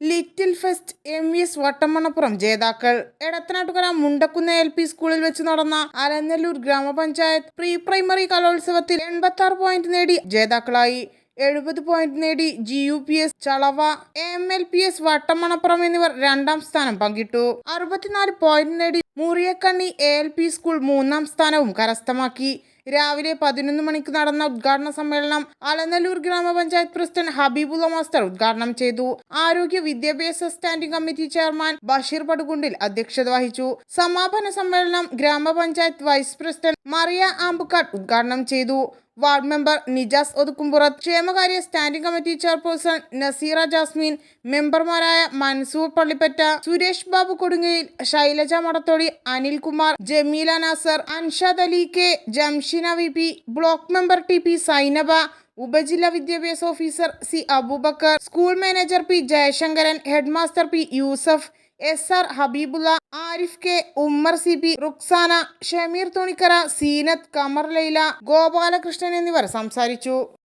Little fest M S Vattamanappuram ജേതാക്കൾ Edathanattukara മുണ്ടക്കുന്ന L P സ്കൂളിൽ വെച്ച് നടന്ന അലനല്ലൂർ ഗ്രാമപഞ്ചായത്ത് പ്രീ പ്രൈമറി കലോത്സവത്തിൽ എൺപത്തി ആറ് പോയിന്റ് നേടി ജേതാക്കളായി. എഴുപത് പോയിന്റ് നേടി G U P S Chalava M L P S Vattamanappuram എന്നിവർ രണ്ടാം സ്ഥാനം പങ്കിട്ടു. അറുപത്തിനാല് പോയിന്റ് നേടി Muriyakkanni A L P school മൂന്നാം സ്ഥാനവും കരസ്ഥമാക്കി. രാവിലെ പതിനൊന്ന് മണിക്ക് നടന്ന ഉദ്ഘാടന സമ്മേളനം അലനല്ലൂർ ഗ്രാമപഞ്ചായത്ത് പ്രസിഡന്റ് ഹബീബുള്ള മാസ്റ്റർ ഉദ്ഘാടനം ചെയ്തു. ആരോഗ്യ വിദ്യാഭ്യാസ standing committee chairman Basheer Padukundil അധ്യക്ഷത വഹിച്ചു. സമാപന സമ്മേളനം ഗ്രാമപഞ്ചായത്ത് വൈസ് പ്രസിഡന്റ് മറിയ ആമ്പുക്കാട് ഉദ്ഘാടനം ചെയ്തു. വാർഡ് മെമ്പർ നിജാസ് ഒതുക്കുംപുറത്ത് ക്ഷേമകാര്യ standing committee chairperson Naseera Jasmine മെമ്പർമാരായ Mansoor Pallippatta Suresh Babu Kodungayil Shailaja Madathodi Anilkumar Jameela Nasar Anshad Ali K Jamshina V P block member T P Sainaba ഉപജില്ലാ വിദ്യാഭ്യാസ officer C Aboobacker school manager P Jayasankaran headmaster P Yusuf S R Habeebulla Arif K Ummer C P Ruksana Shameer Thunikkara Seenath Kamar Laila Gopalakrishnan എന്നിവർ സംസാരിച്ചു.